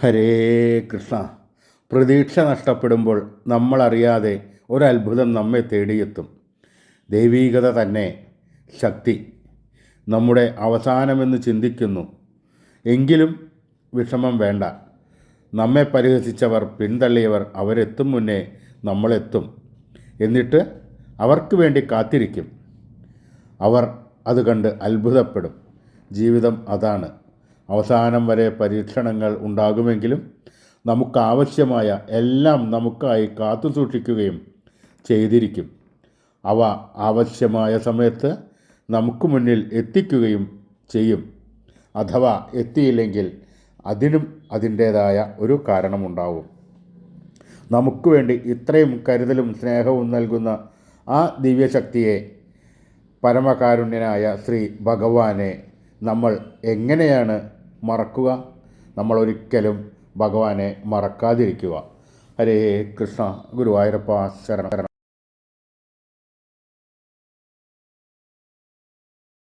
ഹരേ കൃഷ്ണ. പ്രതീക്ഷ നഷ്ടപ്പെടുമ്പോൾ നമ്മളറിയാതെ ഒരത്ഭുതം നമ്മെ തേടിയെത്തും. ദൈവീകത തന്നെ ശക്തി. നമ്മുടെ അവസാനമെന്ന് ചിന്തിക്കുന്നു. എങ്കിലും വിഷമം വേണ്ട. നമ്മെ പരിഹസിച്ചവർ പിന്തള്ളിയവർ അവരെത്തും മുന്നേ നമ്മളെത്തും. എന്നിട്ട് അവർക്ക് വേണ്ടി കാത്തിരിക്കും. അവർ അത് കണ്ട് അത്ഭുതപ്പെടും. ജീവിതം അതാണ്. അവസാനം വരെ പരീക്ഷണങ്ങൾ ഉണ്ടാകുമെങ്കിലും നമുക്കാവശ്യമായ എല്ലാം നമുക്കായി കാത്തു സൂക്ഷിക്കുകയും ചെയ്തിരിക്കും. അവ ആവശ്യമായ സമയത്ത് നമുക്ക് മുന്നിൽ എത്തിക്കുകയും ചെയ്യും. അഥവാ എത്തിയില്ലെങ്കിൽ അതിനും അതിന്റേതായ ഒരു കാരണമുണ്ടാവും. നമുക്ക് വേണ്ടി ഇത്രയും കരുതലും സ്നേഹവും നൽകുന്ന ആ ദിവ്യശക്തിയെ പരമകാരുണ്യനായ ശ്രീ ഭഗവാനെ നമ്മൾ എങ്ങനെയാണ് മറക്കുക. നമ്മൾ ഒരിക്കലും ഭഗവാനെ മറക്കാതിരിക്കുക. ഹരേ കൃഷ്ണ ഗുരുവായൂരപ്പ ശരണം.